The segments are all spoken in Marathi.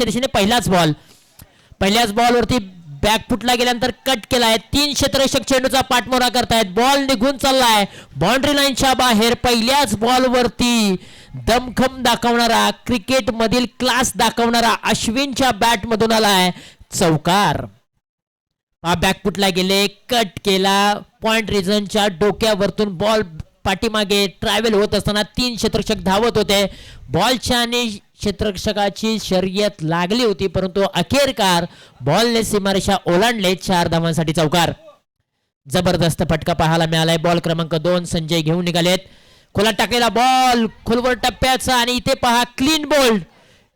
मॅचच्या दिशेने पहिलाच बॉल पहिल्याच बॉलवरती बॅकफुटला गेल्यानंतर कट केलाय. तीन क्षेत्ररक्षक चेंडूचा पाठमोरा करतायत. बॉल निघून चाललाय. बाउंड्री लाईनच्या बाहेर पहिल्याच बॉलवरती दमखम दाखवणारा क्रिकेट मधील क्लास दाखवणारा अश्विनच्या बॅट मधून आलाय. चौकार. हा बॅकफुटला गेले कट केला. पॉइंट रिझनच्या डोक्यावरतून बॉल पाठीमागे ट्रॅव्हल होत असताना तीन क्षेत्ररक्षक धावत होते. बॉलच्या आणि क्षेत्ररक्षकाची शर्यत लागली होती परंतु अखेरकार बॉलने सीमारेषा ओलांडले चार धावांसाठी चौकार. जबरदस्त फटका पाहायला मिळालाय. बॉल क्रमांक दोन संजय घेऊन निघालेत. खोला टाकलेला बॉल खोलवर टप्प्याचा आणि इथे पहा क्लीन बोल्ड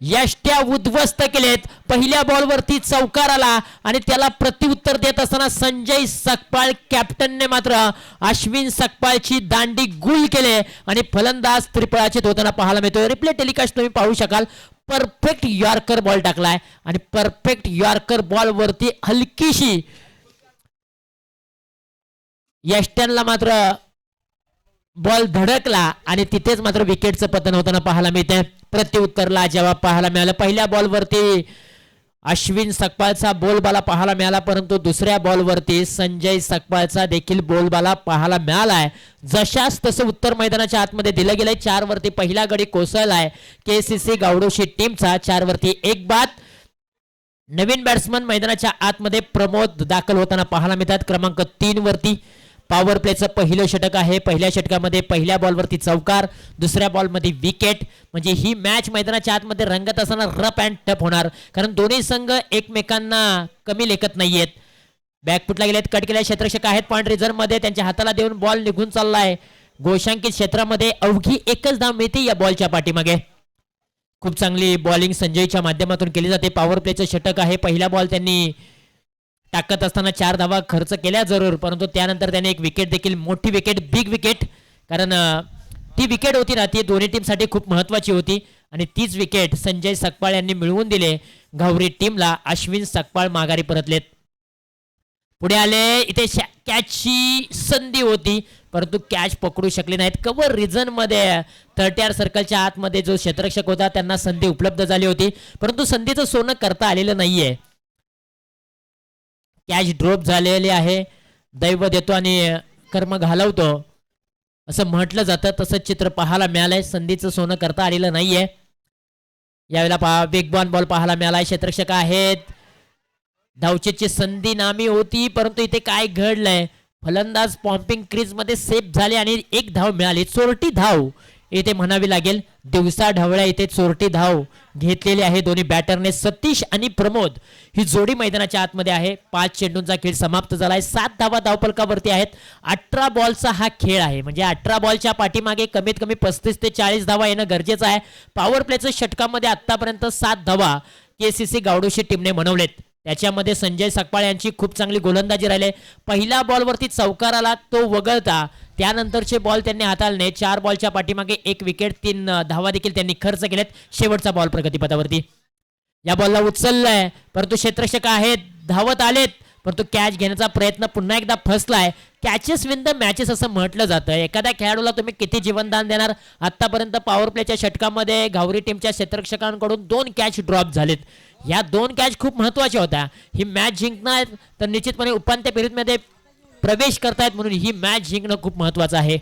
यष्ट्या उद्ध्वस्त केलेत. पहिल्या बॉलवरती चौकार आला आणि त्याला प्रत्युत्तर देत असताना संजय सकपाळ कॅप्टनने मात्र अश्विन सकपाळची दांडी गुल केले आणि फलंदाज त्रिपळाचित होताना पाहायला मिळतोय. रिप्ले टेलिकास्ट तुम्ही पाहू शकाल. परफेक्ट यॉर्कर बॉल टाकलाय आणि परफेक्ट यॉर्कर बॉल वरती हलकीशी यष्ट्यांना मात्र बॉल धडकला आणि तिथेच मात्र विकेटचं पतन होताना पाहायला मिळतंय. प्रत्युत्तरला जवाब पाहायला मिळाला पहिल्या बॉलवरती अश्विन सकपालचा बोलबाला पाहायला मिळाला परंतु दुसऱ्या बॉलवरती संजय सकपालचा देखील बोलबाला पाहायला मिळालाय. जशास तसं उत्तर मैदानाच्या आतमध्ये दिलं गेलंय. चार वरती पहिला गडी कोसळलाय. के सी सी गावडोशी टीमचा चार वरती एक बाद. नवीन बॅट्समन मैदानाच्या आतमध्ये प्रमोद दाखल होताना पाहायला मिळतात. क्रमांक तीन वरती पॉवर प्लेचं पहिलं षटक आहे. पहिल्या षटकामध्ये पहिल्या बॉलवरती चौकार दुसऱ्या बॉलमध्ये विकेट म्हणजे ही मॅच मैदानाच्या आतमध्ये रंगत असताना रफ अँड टप होणार. कारण दोन्ही संघ एकमेकांना कमी लेखत नाहीयेत. बॅकफुटला गेलेत कट केल्या क्षेत्रक्षक आहेत. पॉईंट रिझर्वमध्ये त्यांच्या हाताला देऊन बॉल निघून चाललाय. गोशांकित क्षेत्रामध्ये अवघी एकच धाव मिळते या बॉलच्या पाठीमागे. खूप चांगली बॉलिंग संजयच्या माध्यमातून केली जाते. पॉवर प्लेचं षटक आहे. पहिला बॉल त्यांनी टाकत असताना चार धावा खर्च केल्या जरूर परंतु त्यानंतर त्याने एक विकेट देखील मोठी विकेट बिग विकेट कारण ती विकेट होती ना ती दोन्ही टीमसाठी खूप महत्वाची होती. आणि तीच विकेट संजय सकपाळ यांनी मिळवून दिले. घावरी टीमला अश्विन सकपाळ माघारी परतलेत. पुढे आले इथे कॅचची संधी होती परंतु कॅच पकडू शकले नाहीत. कवर रिझनमध्ये थर्टी सर्कलच्या आतमध्ये जो क्षेत्ररक्षक होता त्यांना संधी उपलब्ध झाली होती. परंतु संधीचं सोनं करता आलेलं नाहीये. कॅश ड्रॉप झालेली आहे. दैव देतो आणि कर्म घालवतो. असं म्हटलं जातं तसं चित्र पाहायला मिळालंय. संधीचं सोनं करता आलेलं नाहीये. यावेळेला पहा वेगवान बॉल पाहायला मिळालाय. क्षेत्रक्षक आहेत. धावचेची संधी नामी होती परंतु इथे काय घडलंय? फलंदाज पॉम्पिंग क्रीजमध्ये सेफ झाले आणि एक धाव मिळाली. चोरटी धाव. इथे म्हणावी लागेल दिवसा ढवळ्या इथे चोरटी धाव घेतलेली आहे दोन्ही बॅटरने सतीश आणि प्रमोद. ही जोडी मैदानाच्या आतमध्ये आहे. पाच चेंडूंचा खेळ समाप्त झालाय. सात धावा धावपलकावरती आहेत. अठरा बॉलचा हा खेळ आहे. म्हणजे अठरा बॉलच्या पाठीमागे कमीत कमी पस्तीस ते चाळीस धावा येणं गरजेचं आहे. पॉवर प्लेचं षटकामध्ये आतापर्यंत सात धावा के सी सी गावडोशी टीमने बनवलेत त्याच्यामध्ये संजय सकपाळ यांची खूप चांगली गोलंदाजी राहिली. पहिल्या बॉलवरती चौकार आला तो वगळता त्यानंतरचे बॉल त्यांनी हाताळले चार बॉलच्या पाठीमागे एक विकेट तीन धावा देखील त्यांनी खर्च केलेत शेवटचा बॉल प्रगतीपथावरती. या बॉलला उचललाय परंतु क्षेत्रक्षक आहेत धावत आलेत परंतु कॅच घेण्याचा प्रयत्न पुन्हा एकदा फसलाय. कॅचेस विन द मॅचेस असं म्हटलं जातं एखाद्या खेळाडूला तुम्ही किती जीवनदान देणार? आतापर्यंत पॉवर प्लेच्या षटकामध्ये घावरी टीमच्या क्षेत्रक्षकांकडून दोन कॅच ड्रॉप झालेत. या दोन कॅच खूप महत्त्वाच्या होत्या. ही मॅच जिंकणार तर निश्चितपणे उपांत्य फेरीमध्ये प्रवेश करतायत म्हणून ही मॅच जिंकणं खूप महत्वाचं आहे.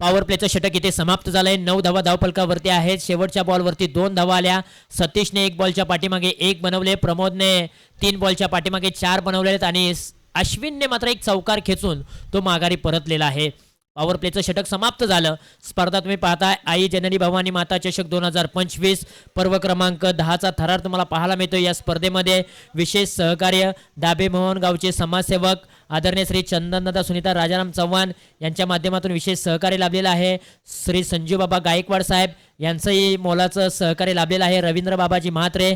पॉवर प्लेचं षटक इथे समाप्त झालंय. नऊ धावा धावफलकावरती आहेत. शेवटच्या बॉलवरती दोन धावा आल्या. सतीशने एक बॉलच्या पाठीमागे एक बनवले. प्रमोदने तीन बॉलच्या पाठीमागे चार बनवले आहेत आणि अश्विनने मात्र एक चौकार खेचून तो माघारी परतलेला आहे. पॉवर प्लेचं षटक समाप्त झालं. स्पर्धा तुम्ही पाहताय. आई जननी भवानी माता चषक दोन हजार पंचवीस. पर्व क्रमांक दहाचा थरार तुम्हाला पाहायला मिळतो या स्पर्धेमध्ये. विशेष सहकार्य दाबे मोहन गावचे समाजसेवक आदरणीय श्री चंदनदादा सुनीता राजाराम चव्हाण यांच्या माध्यमातून विशेष सहकार्य लाभलेलं आहे. श्री संजूबाबा गायकवाड साहेब यांचंही मोलाचं सहकार्य लाभलेलं आहे. रवींद्र बाबाजी म्हात्रे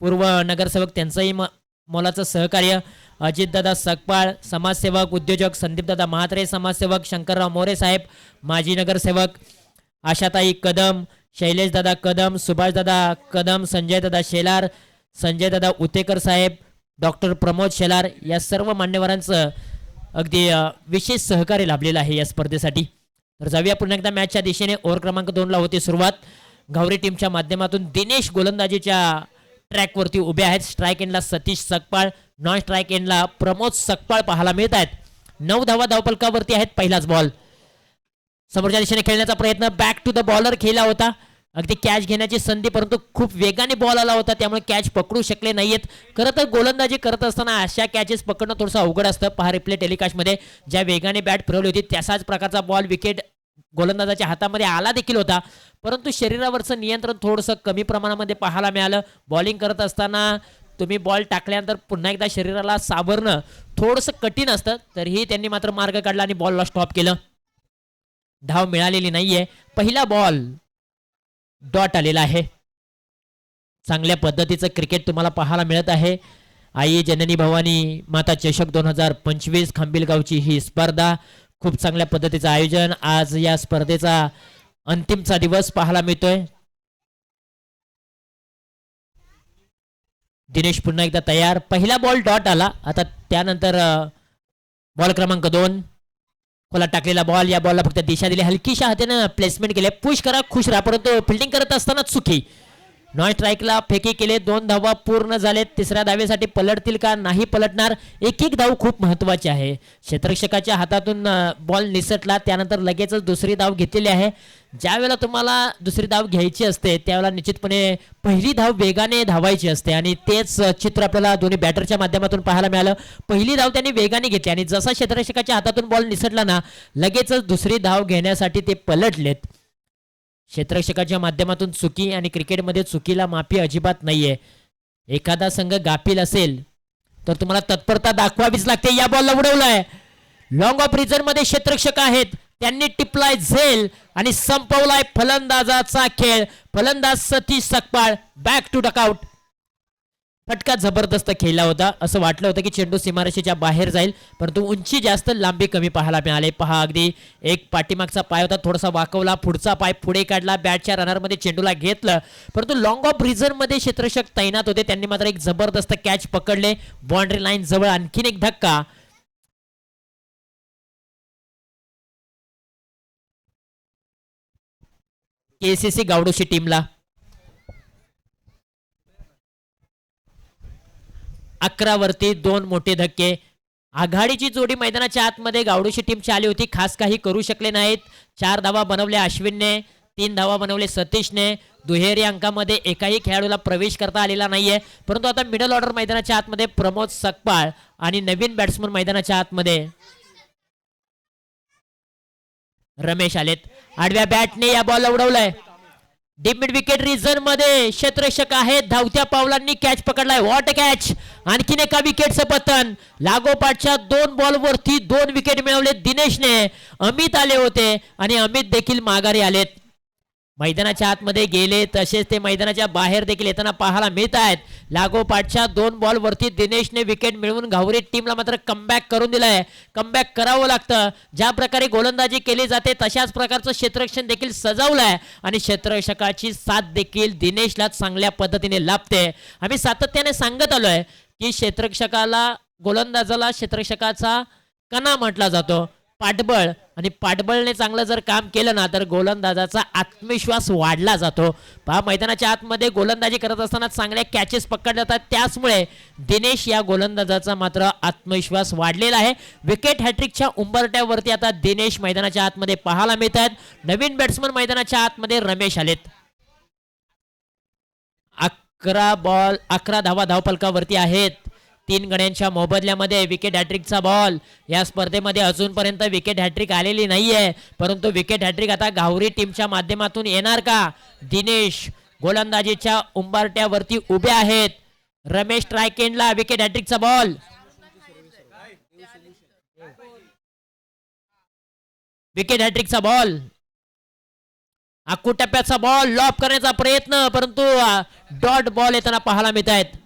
पूर्व नगरसेवक त्यांचंही म मोलाचं सहकार्य अजितदादा सकपाळ समाजसेवक उद्योजक संदीपदादा म्हात्रे समाजसेवक शंकरराव मोरे साहेब माजी नगरसेवक आशाताई कदम शैलेशदादा कदम सुभाषदादा कदम संजयदादा शेलार संजयदादा उतेकर साहेब डॉक्टर प्रमोद शेलार या सर्व मान्यवरांचं अगदी विशेष सहकार्य लाभलेलं आहे या स्पर्धेसाठी. तर जाऊया पुन्हा एकदा मॅचच्या दिशेने. ओव्हर क्रमांक दोनला होती सुरुवात. गौरी टीमच्या माध्यमातून दिनेश गोलंदाजीच्या ट्रॅकवरती उभे आहेत. स्ट्राईक एंडला सतीश सकपाळ नॉन स्ट्राईक एंडला प्रमोद सकपाळ पाहायला मिळत आहेत नऊ धावा धावपलकावरती आहेत पहिलाच बॉल समोरच्या दिशेने खेळण्याचा प्रयत्न. बॅक टू द बॉलर केला होता. अगदी कॅच घेण्याची संधी परंतु खूप वेगाने बॉल आला होता. त्यामुळे कॅच पकडू शकले नाहीयेत. खरं तर गोलंदाजी करत असताना अशा कॅचेस पकडणं थोडंसं अवघड असतं. पहा रिप्ले टेलिकास्टमध्ये ज्या वेगाने बॅट फिरवली होती तसाच प्रकारचा बॉल विकेट गोलंदाजाच्या हातामध्ये आला देखील होता. परंतु शरीरावरचं नियंत्रण थोडंसं कमी प्रमाणामध्ये पाहायला मिळालं. बॉलिंग करत असताना तुम्ही बॉल टाकल्यानंतर पुन्हा एकदा शरीराला सावरणं थोडंसं कठीण असतं. तरीही त्यांनी मात्र मार्ग काढला आणि बॉलला स्टॉप केलं. धाव मिळालेली नाहीये. पहिला बॉल डॉट आलेला आहे. चांगल्या पद्धतीचं क्रिकेट तुम्हाला पाहायला मिळत आहे. आई जननी भवानी माता चषक दोन हजार पंचवीस खांबिलगावची ही स्पर्धा. खूप चांगल्या पद्धतीचं आयोजन. आज या स्पर्धेचा अंतिमचा दिवस पाहायला मिळतोय. दिनेश पुन्हा एकदा तयार. पहिला बॉल डॉट आला. आता त्यानंतर बॉल क्रमांक दोन. खोला टाकलेला बॉल. या बॉलला फक्त दिशा दिली. हलकीशा हाताने प्लेसमेंट केले. पुश करा खुश राहा. परंतु फिल्डिंग करत असताना चुकी. नॉन स्ट्राईकला फेकी केले. दोन धावा पूर्ण झालेत. तिसऱ्या धावेसाठी पलटतील का? नाही पलटणार. एक एक धाव खूप महत्वाची आहे. क्षेत्रक्षकाच्या हातातून बॉल निसटला. त्यानंतर लगेचच दुसरी धाव घेतलेली आहे. ज्यावेळेला तुम्हाला दुसरी धाव घ्यायची असते त्यावेळेला निश्चितपणे पहिली धाव वेगाने धावायची असते. आणि तेच चित्र आपल्याला दोन्ही बॅटरच्या माध्यमातून पाहायला मिळालं. पहिली धाव त्यांनी वेगाने घेतली. आणि जसा क्षेत्ररक्षकाच्या हातातून बॉल निसटला ना लगेचच दुसरी धाव घेण्यासाठी ते पलटलेत. क्षेत्रक्षकाच्या माध्यमातून चुकी आणि क्रिकेटमध्ये चुकीला माफी अजिबात नाहीये. एखादा संघ गाफील असेल तर तुम्हाला तत्परता दाखवावीच लागते. या बॉलला उडवलाय. लॉंग ऑफ रिझनमध्ये क्षेत्रक्षक आहेत. त्यांनी टिपलाय झेल आणि संपवलाय फलंदाजाचा खेळ. फलंदाज Satish Sakpal back to dugout फटका जबरदस्त खेळला होता. असं वाटलं होतं की चेंडू सीमारेषेच्या बाहेर जाईल परंतु उंची जास्त लांबी कमी पाहायला मिळाले. पहा अगदी एक पाठीमागचा पाय होता थोडासा वाकवला पुढचा पाय पुढे काढला बॅटच्या रनरमध्ये चेंडूला घेतलं. परंतु लॉंग ऑफ रिझनमध्ये क्षेत्ररक्षक तैनात होते त्यांनी मात्र एक जबरदस्त कॅच पकडले. बाउंड्री लाईन जवळ आणखीन एक धक्का. केसीसी गावडोशी टीमला अकरा वरती दोन मोठे धक्के. आघाडीची जोडी मैदानाच्या आतमध्ये गावडूशी टीमची आली होती. खास काही करू शकले नाहीत. चार धावा बनवल्या अश्विनने तीन धावा बनवले सतीशने. दुहेरी अंकामध्ये एकाही खेळाडूला प्रवेश करता आलेला नाहीये. परंतु आता मिडल ऑर्डर मैदानाच्या आतमध्ये प्रमोद सकपाळ आणि नवीन बॅट्समन मैदानाच्या आतमध्ये रमेश आलेत. आडव्या बॅटने या बॉल उडवलाय. डिमिड विकेट रिझनमध्ये क्षेत्रक्षक आहेत. धावत्या पावलांनी कॅच पकडलाय. वॉट कॅच आणखीन एका विकेटचं पतन लागोपाठच्या दोन बॉलवरती दोन विकेट मिळवले दिनेशने. अमित आले होते आणि अमित देखील माघारी आलेत. मैदानाच्या आतमध्ये गेले तसेच ते मैदानाच्या बाहेर देखील येताना पाहायला मिळत आहेत लागोपाठच्या दोन बॉल वरती दिनेशने विकेट मिळवून घावरी टीमला मात्र कमबॅक करून दिलंय. कमबॅक करावं लागतं. ज्या प्रकारे गोलंदाजी केली जाते तशाच प्रकारचं क्षेत्ररक्षण देखील सजवलंय. आणि क्षेत्ररक्षकाची साथ देखील दिनेशला चांगल्या पद्धतीने लाभते. आम्ही सातत्याने सांगत आलोय की क्षेत्ररक्षकाला गोलंदाजाला क्षेत्ररक्षकाचा कणा म्हटला जातो. पाठबळ. आणि पाठबळने चांगलं जर काम केलं ना तर गोलंदाजाचा आत्मविश्वास वाढला जातो. पहा मैदानाच्या आतमध्ये गोलंदाजी करत असताना चांगल्या कॅचेस पकडल्या जातात. त्याचमुळे दिनेश या गोलंदाजाचा मात्र आत्मविश्वास वाढलेला आहे. विकेट हॅट्रिकच्या उंबरट्यावरती आता दिनेश मैदानाच्या आतमध्ये पाहायला मिळत आहेत नवीन बॅट्समन मैदानाच्या आतमध्ये रमेश आलेत. अकरा बॉल अकरा धावा धावपलकावरती आहेत. तीन गण्यांच्या मोबदल्यामध्ये विकेट हॅट्रिकचा बॉल या स्पर्धेमध्ये अजूनपर्यंत विकेट हॅट्रिक आलेली नाहीये. परंतु विकेट हॅट्रिक आता गावरी टीमच्या माध्यमातून येणार का? दिनेश गोलंदाजीच्या उंबारट्यावरती उभे आहेत. रमेश ट्रायकेंडला विकेट हॅट्रिकचा बॉल विकेट हॅट्रिकचा बॉल आकू टप्प्याचा बॉल लॉप करण्याचा प्रयत्न परंतु डॉट बॉल येताना पाहायला मिळत आहेत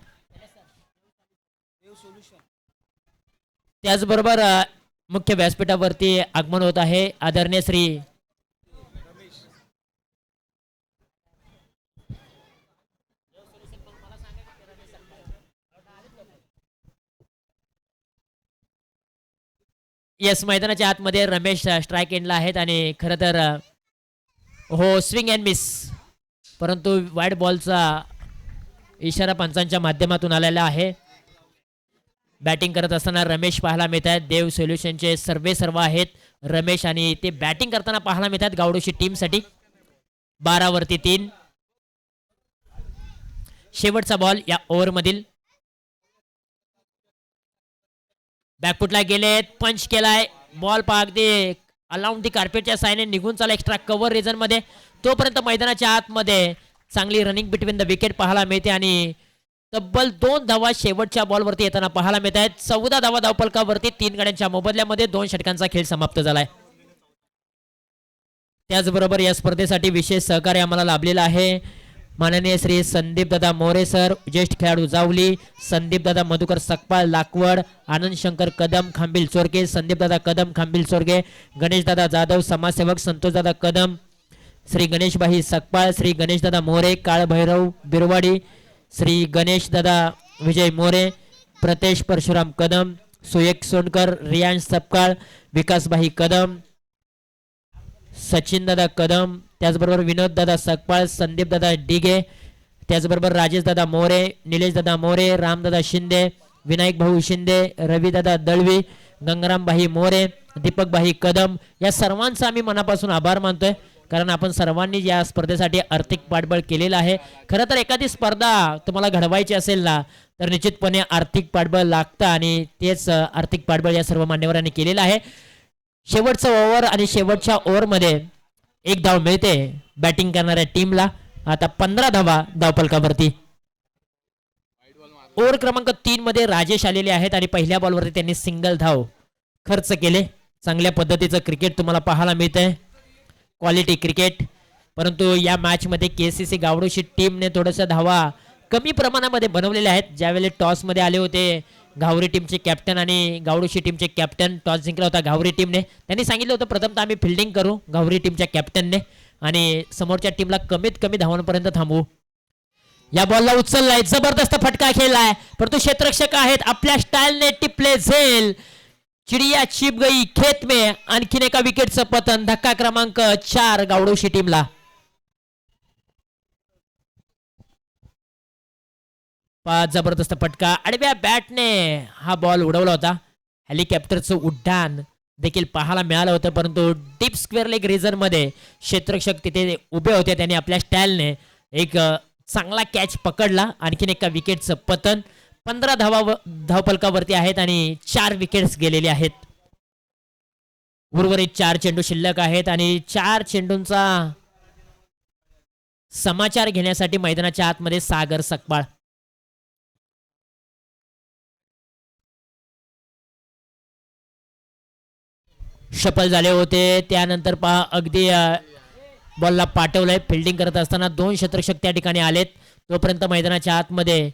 त्याचबरोबर मुख्य व्यासपीठावरती आगमन होत आहे. आदरणीय श्री येस मैदानाच्या आतमध्ये रमेश स्ट्राईक एंडला आहेत आणि खरं तर हो स्विंग अँड मिस परंतु वाईट बॉलचा इशारा पंचांच्या माध्यमातून आलेला आहे. बॅटिंग करत असताना रमेश पाहायला मिळत आहेत. देव सोल्युशनचे सर्वे सर्व आहेत. रमेश आणि ते बॅटिंग करताना पाहायला मिळत आहेत गावडोशी टीमसाठी. बारावरती तीन. शेवटचा बॉल या ओव्हरमधील. बॅकफुटला गेलेत पंच केलाय. बॉल पाक दे अलाउंड दी कार्पेटच्या साईने निघून चाल एक्स्ट्रा कव्हर रिझनमध्ये तोपर्यंत मैदानाच्या आतमध्ये चांगली रनिंग बिटवीन द विकेट पाहायला मिळते आणि तब्बल दोन धावा शेवटच्या बॉलवरती येताना पाहायला मिळत आहेत चौदा धावा धावपलकावरती तीन गाड्यांच्या मोबदल्यामध्ये दोन षटकांचा खेळ समाप्त झालाय. त्याचबरोबर या स्पर्धेसाठी विशेष सहकार्य आम्हाला लाभलेलं आहे. माननीय श्री संदीप दादा मोरे सर ज्येष्ठ खेळाडू जावली संदीप दादा मधुकर सकपाळ लाकवड आनंद शंकर कदम खांबील चोरगे संदीप दादा कदम खांबील चोरगे गणेश दादा जाधव समाजसेवक संतोष दादा कदम श्री गणेशबाई सकपाळ श्री गणेशदादा मोरे काळभैरव बिरवाडी श्री गणेशदादा विजय मोरे प्रतेश परशुराम कदम सुयक सोनकर रियांश सपकाळ विकासबाई कदम सचिन दादा कदम त्याचबरोबर विनोद दादा सकपाळ संदीप दादा डिगे त्याचबरोबर राजेश दादा मोरे निलेश दादा मोरे रामदादा शिंदे विनायक भाऊ शिंदे रविदादा दळवी गंगारामबाई मोरे दीपकबाई कदम या सर्वांचा आम्ही मनापासून आभार मानतोय. कारण आपण सर्वांनी या स्पर्धेसाठी आर्थिक पाठबळ केलेलं आहे. खरं तर एखादी स्पर्धा तुम्हाला घडवायची असेल ना तर निश्चितपणे आर्थिक पाठबळ लागतं आणि तेच आर्थिक पाठबळ या सर्व मान्यवरांनी केलेलं आहे. शेवटचं ओव्हर आणि शेवटच्या ओव्हरमध्ये एक धाव मिळते बॅटिंग करणाऱ्या टीमला. आता पंधरा धावा धावपलकावरती ओव्हर क्रमांक तीन मध्ये राजेश आलेले आहेत आणि पहिल्या बॉलवरती त्यांनी सिंगल धाव खर्च केले. चांगल्या पद्धतीचं क्रिकेट तुम्हाला पाहायला मिळतंय. क्वालिटी क्रिकेट परंतु या मॅचमध्ये के सी सी गावडोशी टीमने थोडंसं धावा कमी प्रमाणामध्ये बनवलेल्या आहेत. ज्यावेळी टॉसमध्ये आले होते घावरी टीमचे कॅप्टन आणि गावडोशी टीमचे कॅप्टन टॉस जिंकला होता घावरी टीमने त्यांनी सांगितलं होतं प्रथमतः आम्ही फिल्डिंग करू घावरी टीमच्या कॅप्टनने आणि समोरच्या टीमला कमीत कमी धावांपर्यंत थांबवू. या बॉलला उचललाय जबरदस्त फटका खेळलाय. परंतु क्षेत्ररक्षक आहेत आपल्या स्टाईलने टिपले झेल. चिडिया चिप गई खेत में आणखीन एका विकेटचं पतन. धक्का क्रमांक चार गावडोशी टीमला पाच जबरदस्त फटका. आडव्या बॅटने हा बॉल उडवला होता. हेलिकॉप्टरचं उड्डाण देखील पाहायला मिळालं होतं परंतु डीप स्क्वेअर लेग रिझनमध्ये क्षेत्ररक्षक तिथे उभे होते. त्यांनी आपल्या स्टाईलने एक चांगला कॅच पकडला. आणखीन एका विकेटचं पतन. पंधरा धावा धावपलकावरती आहेत आणि चार विकेट्स गेलेले आहेत. उर्वरित चार चेंडू शिल्लक आहेत आणि चार चेंडूंचा समाचार घेण्यासाठी मैदानाच्या आतमध्ये सागर सकपाळ. शपल झाले होते. त्यानंतर पहा अगदी बॉलला पाठवलंय. फिल्डिंग करत असताना दोन शतरक्षक त्या ठिकाणी आलेत. तोपर्यंत मैदानाच्या आतमध्ये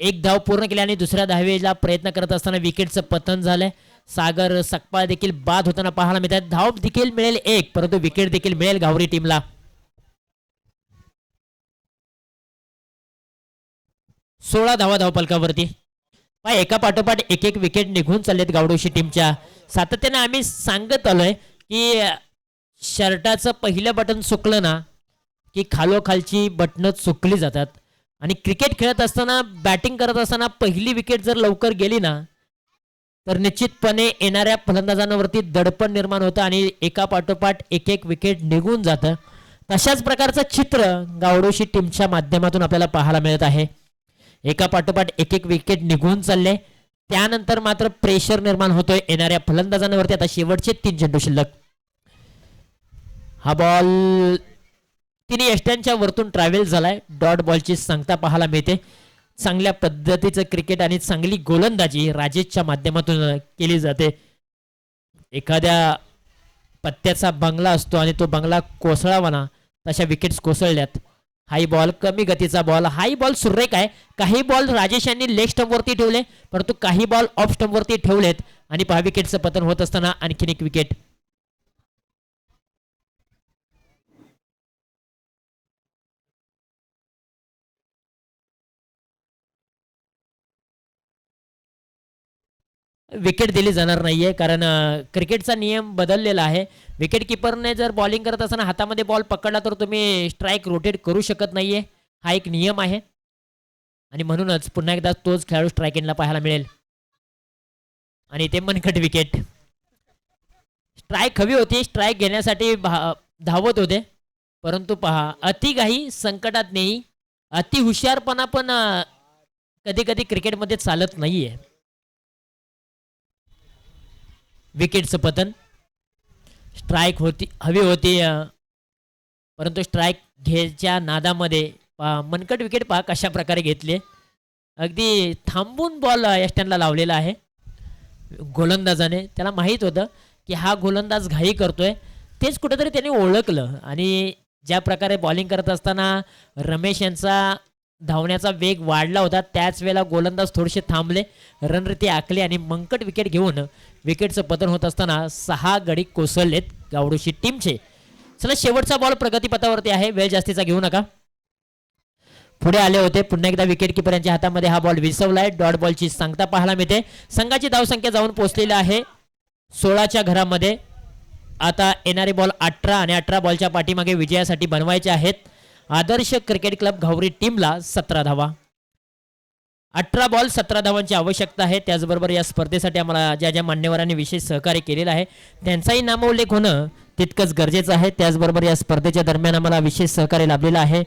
एक धाव पूर्ण केली आणि दुसऱ्या दहावीला प्रयत्न करत असताना विकेटचं पतन झालंय. सागर सकपाळ देखील बाद होताना पाहायला मिळतात. धाव देखील मिळेल एक परंतु विकेट देखील मिळेल गावरी टीमला सोळा धावा धावपलकावरती पाय एका पाठोपाठ एक एक विकेट निघून चाललेत गावडोशी टीमच्या सातत्याने आम्ही सांगत आलोय की शर्टाचं पहिलं बटन सुकलं ना की खालोखालची बटणं चुकली जातात. आणि क्रिकेट खेळत असताना बॅटिंग करत असताना पहिली विकेट जर लवकर गेली ना तर निश्चितपणे येणाऱ्या फलंदाजांवरती दडपण निर्माण होतं आणि एका पाठोपाठ एक एक विकेट निघून जातं. तशाच प्रकारचं चित्र गावडोशी टीमच्या माध्यमातून आपल्याला पाहायला मिळत आहे. एका पाठोपाठ एक एक विकेट निघून चालले. त्यानंतर मात्र प्रेशर निर्माण होतोय येणाऱ्या फलंदाजांवरती. आता शेवटचे तीन चेंडू शिल्लक. हा बॉल तिने यष्ट्यांच्या वरतून ट्रॅव्हल झालाय. डॉट बॉलची सांगता पाहायला मिळते. चांगल्या पद्धतीचं क्रिकेट आणि चांगली गोलंदाजी राजेशच्या माध्यमातून केली जाते. एखाद्या पत्त्याचा बंगला असतो आणि तो बंगला कोसळावा ना तशा विकेट्स कोसळल्यात. हाई बॉल कमी गतीचा बॉल हाई बॉल सुरेख आहे. काही बॉल राजेश यांनी लेग स्टंपवरती ठेवले परंतु काही बॉल ऑफ स्टंपवरती ठेवलेत. आणि पहा विकेटचं पतन होत असताना आणखीन एक विकेट विकेट दिली जाणार नाही आहे कारण क्रिकेटचा नियम बदललेला आहे. विकेट किपरने जर बॉलिंग करत असताना हातामध्ये बॉल पकडला तर तुम्ही स्ट्राईक रोटेट करू शकत नाही आहे हा एक नियम आहे. आणि म्हणूनच पुन्हा एकदा तोच खेळाडू स्ट्राईक एंडला पाहायला मिळेल. आणि ते मनकट विकेट स्ट्राईक हवी होती. स्ट्राईक घेण्यासाठी भा- धावत होते. परंतु पहा अतिघाई संकटात नाही अति हुशारपणा पण कधी कधी क्रिकेटमध्ये चालत नाही आहे विकेटचं पतन. स्ट्राईक होती हवी होती परंतु स्ट्राईक घ्यायच्या नादामध्ये मनकट विकेट पहा कशा प्रकारे घेतले. अगदी थांबून बॉल यष्ट्यांना लावलेला आहे. गोलंदाजाने त्याला माहीत होतं की हा गोलंदाज घाई करतोय. तेच कुठेतरी त्याने ओळखलं आणि ज्या प्रकारे बॉलिंग करत असताना रमेश यांचा धावण्याचा वेग वाढला होता. त्याच वेळेला गोलंदाज थोडेसे थांबले. रणरीती आखली आणि मंकट विकेट घेऊन विकेटचं पतन होत असताना सहा गडी कोसळलेत गावडूशी टीमचे. चला शेवटचा बॉल प्रगतीपथावरती आहे. वेळ जास्तीचा घेऊ नका. पुढे आले होते. पुन्हा एकदा विकेट किपर यांच्या हातामध्ये हा बॉल विसवलाय डॉट बॉलची सांगता पाहायला मिळते. संघाची धावसंख्या जाऊन पोहोचलेली आहे. सोळाच्या घरामध्ये आता येणारे बॉल अठरा आणि अठरा बॉलच्या पाठीमागे विजयासाठी बनवायचे आहेत. आदर्श क्रिकेट क्लब घावरी टीमला सतरा धावा. अठरा बॉल सतरा धावांची आवश्यकता आहे. त्याचबरोबर या स्पर्धेसाठी आम्हाला ज्या ज्या मान्यवरांनी विशेष सहकार्य केलेलं आहे त्यांचाही नामोल्लेख होणं तितकंच गरजेचं आहे. त्याचबरोबर या स्पर्धेच्या दरम्यान आम्हाला विशेष सहकार्य लाभलेलं आहे.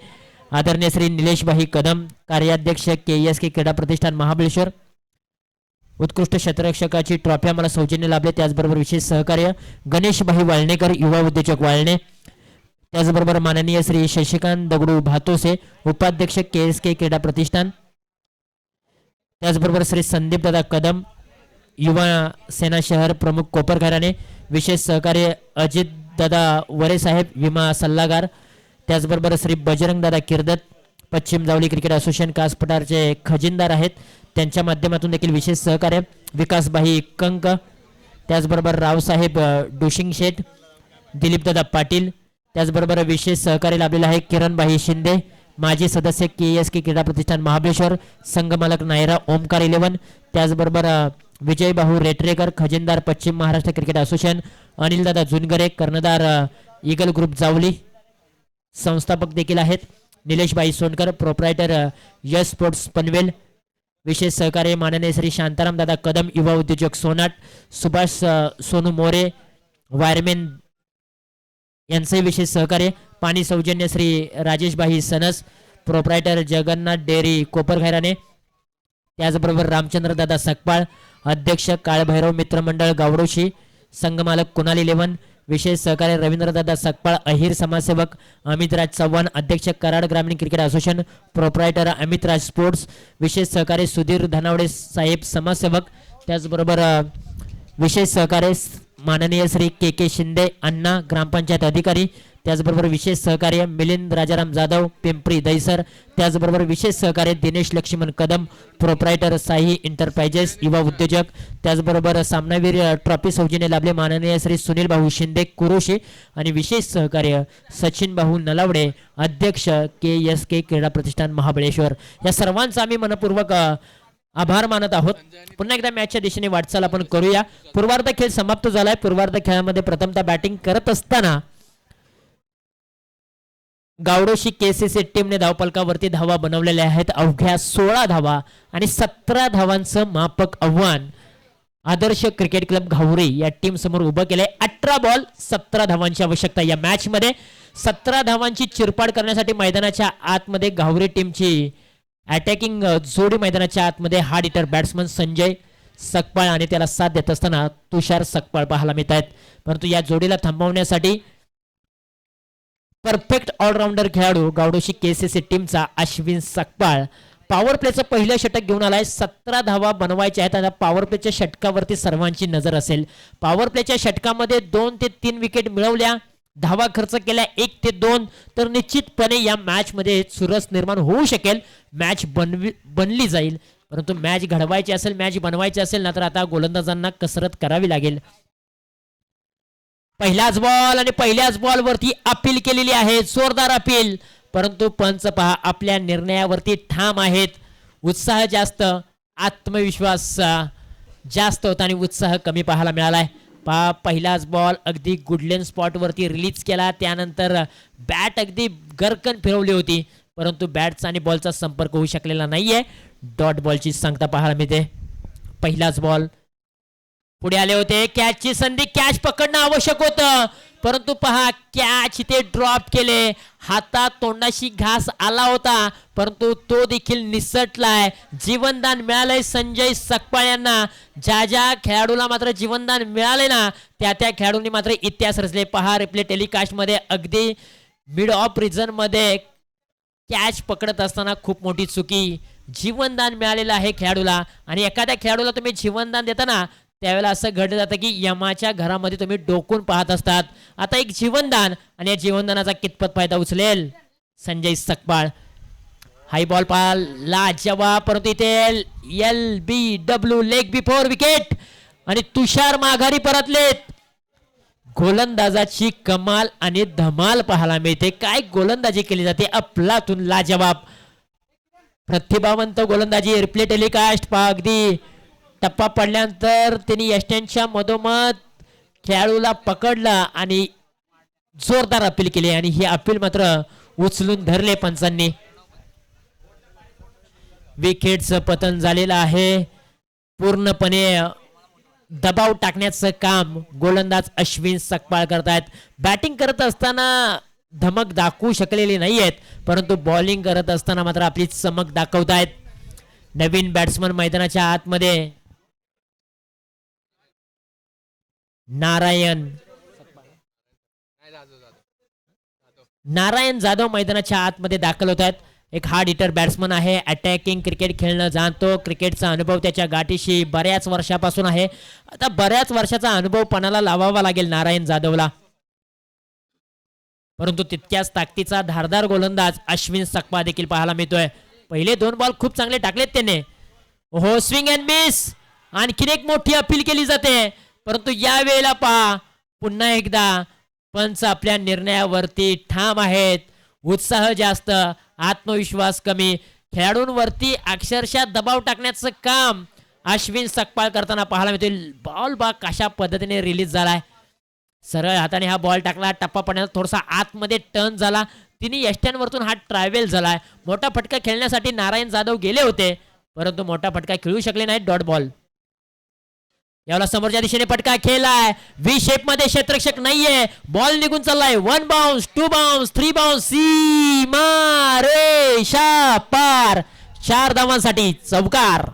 आदरणीय श्री निलेशभाई कदम कार्याध्यक्ष के एस के क्रीडा प्रतिष्ठान महाबळेश्वर. उत्कृष्ट क्षेत्ररक्षकाची ट्रॉफी आम्हाला सौजन्य लाभले. त्याचबरोबर विशेष सहकार्य गणेशभाई वाळणेकर युवा उद्योजक वाळणे. त्याचबरोबर माननीय श्री शशिकांत दगडू भातोसे उपाध्यक्ष के एस के क्रीडा प्रतिष्ठान. त्याचबरोबर श्री संदीप दादा कदम युवा सेना शहर प्रमुख कोपरखराने विशेष सहकार्य अजित दादा वरे साहेब विमा सल्लागार. त्याचबरोबर श्री बजरंग दादा किर्दत पश्चिम जावली क्रिकेट असोसिएशन कासपटारचे खजिनदार आहेत. त्यांच्या माध्यमातून देखील विशेष सहकार्य विकासबाई कंक. त्याचबरोबर रावसाहेब डुशिंग शेठ दिलीपदादा पाटील त्याचबरोबर विशेष सहकार्य लाभलेलं आहे किरणबाई शिंदे माजी सदस्य K S K Krida Pratishthan Mahabaleshwar संघमालक Naira Omkar eleven त्याचबरोबर विजय भाऊ रेटरेकर खजिनदार पश्चिम महाराष्ट्र क्रिकेट असोसिएशन अनिलदादा जुनगरे कर्णधार इगल ईगल ग्रुप जावली संस्थापक देखील आहेत. निलेशबाई सोनकर प्रोप्रायटर यश स्पोर्ट्स पनवेल विशेष सहकार्य माननीय श्री शांताराम दादा कदम युवा उद्योजक सोनाट सुभाष सोनू मोरे वायरमॅन यांचे विशेष सहकार्य पाणी सौजन्य श्री राजेशभाई सनस प्रोप्रायटर जगन्नाथ डेअरी कोपरखैराने त्याचबरोबर रामचंद्र दादा सकपाळ अध्यक्ष काळभैरव मित्रमंडळ गावडोशी संघमालक कुणाल लेवन विशेष सहकार्य रवींद्रदादा सकपाळ अहिर समाजसेवक अमितराज चव्हाण अध्यक्ष कराड ग्रामीण cricket association proprietor Amitraj sports विशेष सहकार्य सुधीर धनावडे साहेब समाजसेवक त्याचबरोबर विशेष सहकार्य माननीय श्री के के शिंदे अण्णा ग्रामपंचायत अधिकारी त्याचबरोबर विशेष सहकार्य मिलिंद राजाराम जाधव पिंपरी दहिसर त्याचबरोबर विशेष सहकार्य दिनेश लक्ष्मण कदम प्रोप्रायटर साई एंटरप्राइजेस युवा उद्योजक त्याचबरोबर सामनावीर ट्रॉफी सौजीने लाभले माननीय श्री सुनील भाऊ शिंदे कुरोशी आणि विशेष सहकार्य सचिन भाऊ नलावडे अध्यक्ष के एस के क्रीडा प्रतिष्ठान महाबळेश्वर. या सर्वांचा आम्ही मनपूर्वक आभार मानत आहोत. पुन्हा एकदा मॅचच्या दिशेने वाटचाल आपण करूया. पूर्वार्ध खेळ समाप्त झालाय. पूर्वार्ध खेळामध्ये प्रथमतः बॅटिंग करत असताना गावडोशी केसीसी टीमने धावपलकावरती धावा बनवलेल्या आहेत. अवघ्या सोळा धावा आणि सतरा धावांचं मापक आव्हान आदर्श क्रिकेट क्लब घावरे या टीम समोर उभं केलंय. अठरा बॉल सतरा धावांची आवश्यकता या मॅच मध्ये. सतरा धावांची चिरपाड करण्यासाठी मैदानाच्या आतमध्ये घावरे टीमची अटॅकिंग जोडी मैदानाच्या आतमध्ये hard hitter batsman Sanjay Sakpal आणि त्याला साथ देत असताना तुषार सकपाळ पाहायला मिळत आहेत परंतु या जोडीला थांबवण्यासाठी परफेक्ट ऑलराऊंडर खेळाडू गावडोशी केसीसी टीमचा अश्विन सकपाळ पॉवर प्लेचं पहिलं षटक घेऊन आलाय. सतरा धावा बनवायच्या आहेत आता पॉवर प्लेच्या षटकावरती सर्वांची नजर असेल. पॉवर प्लेच्या षटकामध्ये दोन ते तीन विकेट मिळवल्या. धावा खर्च केल्या एक ते दोन तर निश्चितपणे या मॅचमध्ये चुरस निर्माण होऊ शकेल. मॅच बनवी बनली जाईल. परंतु मॅच घडवायची असेल मॅच बनवायची असेल ना तर आता गोलंदाजांना कसरत करावी लागेल. पहिलाच बॉल आणि पहिल्याच बॉलवरती अपील केलेली आहे. जोरदार अपील परंतु पंच पहा आपल्या निर्णयावरती ठाम आहेत. उत्साह जास्त आत्मविश्वास जास्त होता आणि उत्साह कमी पाहायला मिळालाय. पहा पहिलाच बॉल अगदी गुडलेन स्पॉटवरती रिलीज केला. त्यानंतर बॅट अगदी गरकन फिरवली होती. परंतु बॅटचा आणि बॉलचा संपर्क होऊ शकलेला नाही आहे डॉट बॉलची सांगता पाहायला मिळते पहिलाच बॉल पुढे आले होते. कॅचची संधी कॅच पकडणं आवश्यक होतं. परंतु पहा कॅच इथे ड्रॉप केले. हातात तोंडाशी घास आला होता. परंतु तो देखील निसटलाय. जीवनदान मिळालंय संजय सकपाळ यांना. ज्या ज्या खेळाडूला मात्र जीवनदान मिळाले ना त्या त्या खेळाडूंनी मात्र इतिहास रचले. पहा रिप्ले टेलिकास्टमध्ये अगदी मिड ऑफ रिझनमध्ये कॅच पकडत असताना खूप मोठी चुकी. जीवनदान मिळालेलं आहे खेळाडूला. आणि एखाद्या खेळाडूला तुम्ही जीवनदान देताना त्यावेळेला असं घडलं जातं की यमाच्या घरामध्ये तुम्ही डोकून पाहत असतात. आता एक जीवनदान आणि या जीवनदानाचा कितपत फायदा उचलेल? संजय सकपाळ हाय बॉल पाल लाजवाब परंतु इथे L B W leg before wicket आणि तुषार माघारी परतलेत. गोलंदाजाची कमाल आणि धमाल पाहायला मिळते. काय गोलंदाजी केली जाते? अफलातून लाजवाब. प्रतिभावंत गोलंदाजी रिप्ले टेलिकास्ट पहा अगदी. टप्पा पडल्यानंतर त्यांनी यष्ट्यांच्या मधोमध खेळाडूला पकडलं आणि जोरदार अपील केली आणि ही अपील मात्र उचलून धरले पंचांनी. विकेटचं पतन झालेलं आहे. पूर्णपणे दबाव टाकण्याचं काम गोलंदाज अश्विन सकपाळ करतायत. बॅटिंग करत असताना धमक दाखवू शकलेली नाहीयेत परंतु बॉलिंग करत असताना मात्र आपली चमक दाखवतायत. नवीन बॅट्समन मैदानाच्या आतमध्ये नारायण. नारायण जाधव मैदानाच्या आतमध्ये दाखल होत आहेत. एक हार्ड हिटर बॅट्समन आहे. अटॅकिंग क्रिकेट खेळणं जाणतो. क्रिकेटचा अनुभव त्याच्या गाठीशी बऱ्याच वर्षापासून आहे. आता बऱ्याच वर्षाचा अनुभव पणाला लावावा लागेल नारायण जाधवला. परंतु तितक्याच ताकदीचा धारदार गोलंदाज अश्विन सकपा देखील पाहायला मिळतोय. पहिले दोन बॉल खूप चांगले टाकलेत त्याने. हो स्विंग अँड मिस आणखीन एक मोठी अपील केली जाते. परंतु या वेळेला पहा पुन्हा एकदा पंच आपल्या निर्णयावरती ठाम आहेत. उत्साह जास्त आत्मविश्वास कमी. खेळाडूंवरती अक्षरशः दबाव टाकण्याचं काम अश्विन सकपाळ करताना पाहायला मिळते बॉल बा कशा पद्धतीने रिलीज झालाय? सरळ हाताने हा बॉल टाकला टप्पा पडण्याचा थोडासा आतमध्ये टर्न झाला. तिने यष्ट्यांवरतून हा ट्रॅव्हल झालाय. मोठा फटका खेळण्यासाठी नारायण जाधव गेले होते परंतु मोठा फटका खेळू शकले नाहीत डॉट बॉल. याला समोरच्या दिशेने फटका खेळलाय. व्ही शेपमध्ये क्षेत्रक्षक नाहीये. बॉल निघून चाललाय. One bounce two bounce three bounce C रेषा पार चार धावांसाठी चौकार.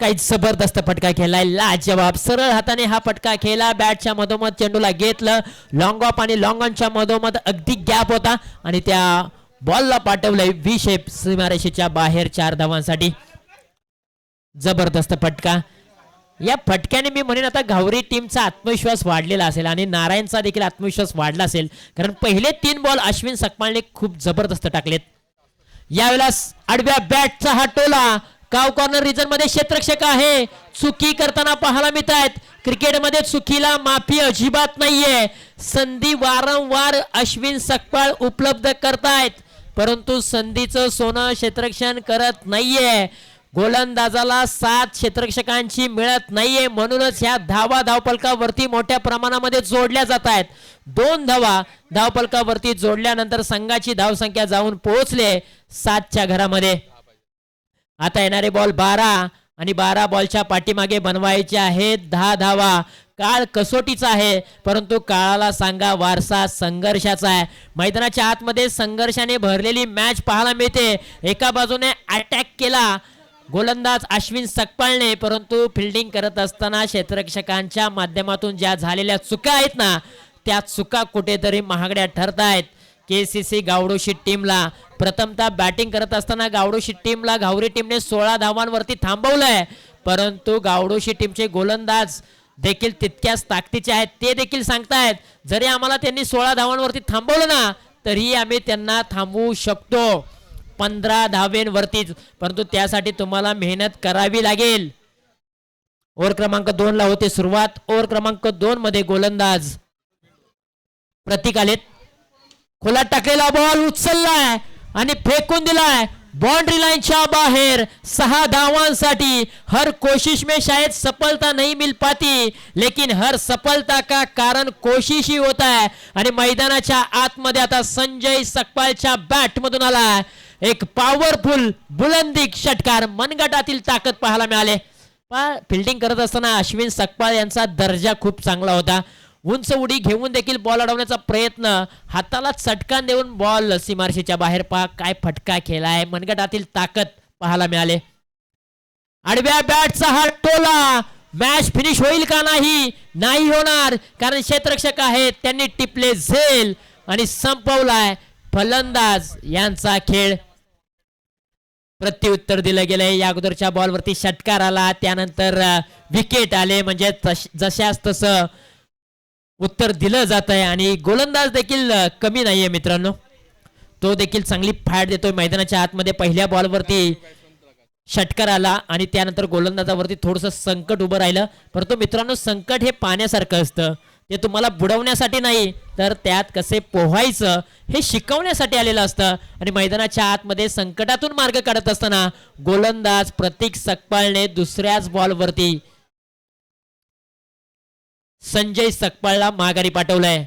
काही जबरदस्त फटका खेळलाय. लाजवाब सरळ हाताने हा फटका खेळला. बॅटच्या मधोमध चेंडूला घेतलं. लॉंग ऑफ आणि लॉंग ऑनच्या मधोमध अगदी गॅप होता. आणि त्या बॉलला पाठवलंय व्ही शेप सीमारेषेच्या बाहेर चार धावांसाठी. जबरदस्त फटका. या फटक्याने मी म्हणेन आता घावरी टीमचा आत्मविश्वास वाढलेला असेल आणि नारायणचा देखील आत्मविश्वास वाढला असेल. कारण पहिले तीन बॉल अश्विन सकपाळने खूप जबरदस्त टाकलेत. यावेळेला आडव्या बॅटचा हा टोला. काव कॉर्नर रिजनमध्ये क्षेत्रक्षक आहे. चुकी करताना पाहायला मिळत आहेत क्रिकेटमध्ये चुकीला माफी अजिबात नाहीये. संधी वारंवार अश्विन सकपाळ उपलब्ध करतायत. परंतु संधीचं सोनं क्षेत्रक्षण करत नाहीये. गोलंदाजाला सात क्षेत्रक्षकांची मिळत नाहीये. म्हणूनच ह्या धावा धावपलकावरती मोठ्या प्रमाणामध्ये जोडल्या जात आहेत. दोन धावा धावपलकावरती जोडल्यानंतर संघाची धावसंख्या जाऊन पोहोचले सातच्या घरामध्ये. आता येणारे बॉल बारा आणि बारा बॉलच्या पाठीमागे बनवायचे आहेत. दहा धावा. काळ कसोटीचा आहे परंतु काळाला सांगा वारसा संघर्षाचा आहे. मैदानाच्या आतमध्ये संघर्षाने भरलेली मॅच पाहायला मिळते. एका बाजूने अटॅक केला गोलंदाज अश्विन सकपाळने परंतु फिल्डिंग करत असताना क्षेत्ररक्षकांच्या माध्यमातून ज्या झालेल्या चुका आहेत ना त्या चुका कुठेतरी महागड्या ठरत आहेत के सी सी गावडोशी टीमला प्रथमतः बॅटिंग करत असताना गावडोशी टीमला घावरी टीमने सोळा धावांवरती थांबवलंय. परंतु गावडोशी टीमचे गोलंदाज देखील तितक्याच ताकदीचे आहेत ते देखील सांगतायत जरी आम्हाला त्यांनी सोळा धावांवरती थांबवलं ना तरीही आम्ही त्यांना थांबवू शकतो. पंधरा धावेंवरतीच परंतु त्यासाठी तुम्हाला मेहनत करावी लागेल. ओव्हर क्रमांक दोन ला होते सुरुवात. ओव्हर क्रमांक दोन मध्ये गोलंदाज प्रतीक आलेत. खोलात टाकलेला बॉल उचललाय आणि फेकून दिलाय. बाउंड्री लाईनच्या बाहेर सहा धावांसाठी हर कोशिश में शायद सफलता नहीं मिल पाती. लेकिन हर सफलता का कारण कोशिश ही होता है आणि मैदानाच्या आतमध्ये आता संजय सकपालच्या बॅट मधून आला एक पॉवरफुल बुलंदी षटकार मनगटातील ताकद पाहायला मिळाले. फिल्डिंग करत असताना अश्विन सकपाळ यांचा दर्जा खूप चांगला होता. उंच उडी घेऊन देखील बॉल अडवण्याचा प्रयत्न हाताला चटकान देऊन बॉल सीमारशीच्या बाहेर पहा काय फटका खेळलाय मनगटातील ताकद पाहायला मिळाले. आडव्या बॅटचा हा टोला मॅच फिनिश होईल का नाही? नाही होणार कारण क्षेत्रक्षक आहेत त्यांनी टिपले झेल आणि संपवलाय फलंदाज यांचा खेळ. प्रत्युत्तर दिलं गेलंय. या अगोदरच्या बॉलवरती षटकार आला. त्यानंतर विकेट आले. म्हणजे तश- जशास तसं उत्तर दिलं जात आहे आणि गोलंदाज देखील कमी नाहीये मित्रांनो. तो देखील चांगली फाट देतोय. मैदानाच्या आतमध्ये पहिल्या बॉलवरती षटकार आला. आणि त्यानंतर गोलंदाजावरती थोडंसं संकट उभं राहिलं. परंतु मित्रांनो संकट हे पाण्यासारखं असतं. ते तुम्हाला बुडवण्यासाठी नाही तर त्यात कसे पोहायचं हे शिकवण्यासाठी आलेलं असतं. आणि मैदानाच्या आतमध्ये संकटातून मार्ग काढत असताना गोलंदाज प्रतीक सकपाळने दुसऱ्याच बॉलवरती संजय सकपाळला माघारी पाठवलंय.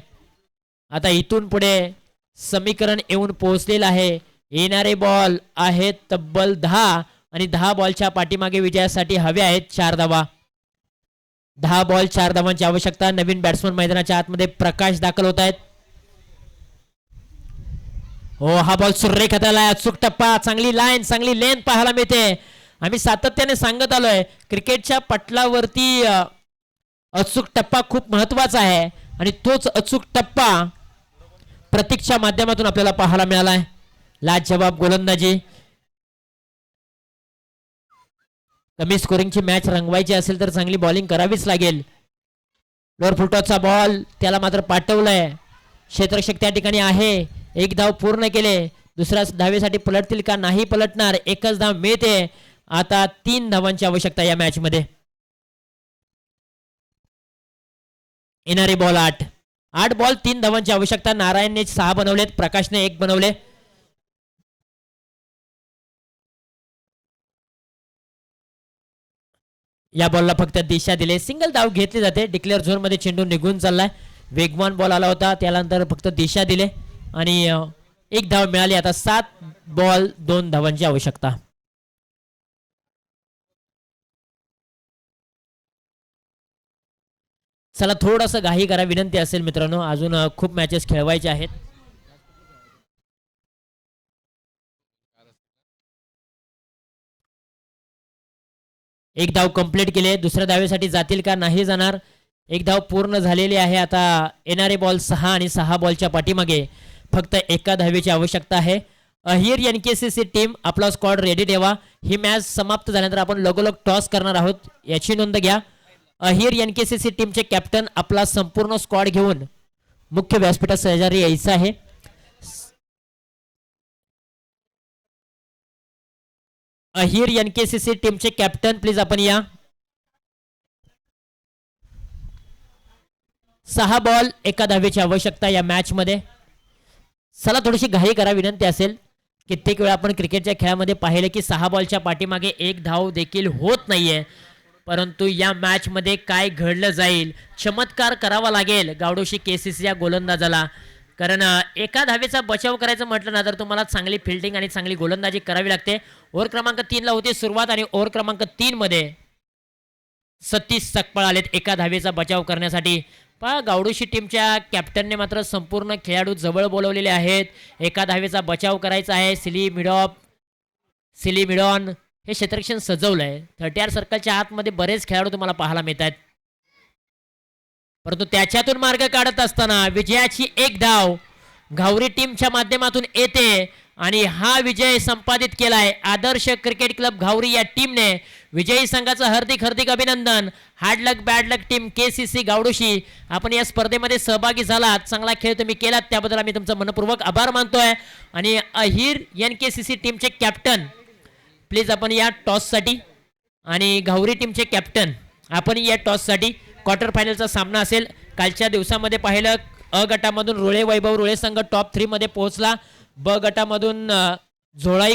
आता इथून पुढे समीकरण येऊन पोहोचलेलं आहे. येणारे बॉल आहेत तब्बल दहा आणि दहा बॉलच्या पाठीमागे विजयासाठी हवे आहेत चार धावा. दहा बॉल चार धावांची आवश्यकता. नवीन बॅट्समन मैदानाच्या आतमध्ये प्रकाश दाखल होत आहेत. हो हा बॉल सुरेख हाताला अचूक टप्पा. चांगली लाईन चांगली लेन पाहायला मिळते. आम्ही सातत्याने सांगत आलोय क्रिकेटच्या पटलावरती अचूक टप्पा खूप महत्त्वाचा आहे. आणि तोच अचूक टप्पा प्रतीकच्या माध्यमातून आपल्याला पाहायला मिळालाय. लाजवाब गोलंदाजी. कमी स्कोरिंगची मॅच रंगवायची असेल तर चांगली बॉलिंग करावीच लागेल. लोअर फुटॉचा बॉल त्याला मात्र पाठवलाय. क्षेत्रक्षक त्या ठिकाणी आहे. एक धाव पूर्ण केले. दुसऱ्या धावेसाठी पलटतील का नाही पलटणार एकच धाव मिळते. आता तीन धावांची आवश्यकता या मॅच मध्ये. येणारे बॉल आठ. आठ बॉल तीन धावांची आवश्यकता. नारायणने सहा बनवलेत प्रकाशने एक बनवले. या बॉलला फक्त दिशा दिले. सिंगल धाव घेतली जाते. डिक्लेअर झोनमध्ये चेंडू निघून चाललाय. वेगवान बॉल आला होता. त्यानंतर फक्त दिशा दिले. आणि एक धाव मिळाली. आता सात बॉल दोन धावांची आवश्यकता. चला थोडंसं घाई करा. विनंती असेल मित्रांनो. अजून खूप मॅचेस खेळवायचे आहेत. एक धाव कंप्लीट केले दुसऱ्या धावेसाठी जातील का? नाही जाणार. एक धाव पूर्ण झालेली आहे. आता येणारे बॉल सहा आणि सहा बॉलच्या पाठीमागे फक्त एका धावेची आवश्यकता आहे. Ahir N K C C team आपला स्क्वॉड रेडी ठेवा. ही मॅच समाप्त झाल्यानंतर आपण लगोलग टॉस करणार आहोत. याची नोंद घ्या. Ahir N K C C टीमचे कॅप्टन आपला संपूर्ण स्क्वॉड घेऊन मुख्य व्यासपीठात सहजारी यायचं आहे. Ahir N K C C टीमचे कॅप्टन प्लीज आपण या. सहा बॉल एका धावेची आवश्यकता या मॅच मध्ये चला थोडीशी घाई करा विनंती असेल. कित्येक वेळा आपण क्रिकेटच्या खेळामध्ये पाहिले की सहा बॉलच्या पाठीमागे एक धाव देखील होत नाहीये. परंतु या मॅच मध्ये काय घडलं जाईल? चमत्कार करावा लागेल गावडोशी केसीसी या गोलंदाजाला. कारण एका धावेचा बचाव करायचं म्हटलं ना तर तुम्हाला चांगली फिल्डिंग आणि चांगली गोलंदाजी करावी लागते. ओव्हर क्रमांक तीनला होती सुरुवात आणि ओव्हर क्रमांक तीनमध्ये मध्ये सतीश आलेत एका धावेचा बचाव करण्यासाठी. पहा गावडूशी टीमच्या कॅप्टनने मात्र संपूर्ण खेळाडू जवळ बोलवलेले आहेत. एका धावेचा बचाव करायचा आहे. सिली मिडॉप सिली मिडॉन हे क्षेत्रक्षण सजवलं आहे थर्टी आर सर्कलच्या आतमध्ये बरेच खेळाडू तुम्हाला पाहायला मिळत आहेत परंतु त्याच्यातून मार्ग काढत असताना विजयाची एक धाव घावरी टीमच्या माध्यमातून येते आणि हा विजय संपादित केलाय. आदर्श क्रिकेट क्लब घावरी या टीमने. विजयी संघाचं हार्दिक हार्दिक अभिनंदन. Hard luck bad luck team K C C गावडोशी. आपण या स्पर्धेमध्ये सहभागी झालात. चांगला खेळ तुम्ही केलात. त्याबद्दल आम्ही तुमचा मनपूर्वक आभार मानतोय. आणि Ahir N K C C टीमचे कॅप्टन. प्लीज आपण या टॉससाठी. आणि घावरी टीमचे कॅप्टन. आपण या टॉससाठी क्वार्टर फायनलचा सामना असेल. कालच्या दिवसामध्ये पाहिलं अ गटामधून रुळे वैभव रुळे संघ टॉप थ्रीमध्ये पोहोचला. ब गटामधून झोळाई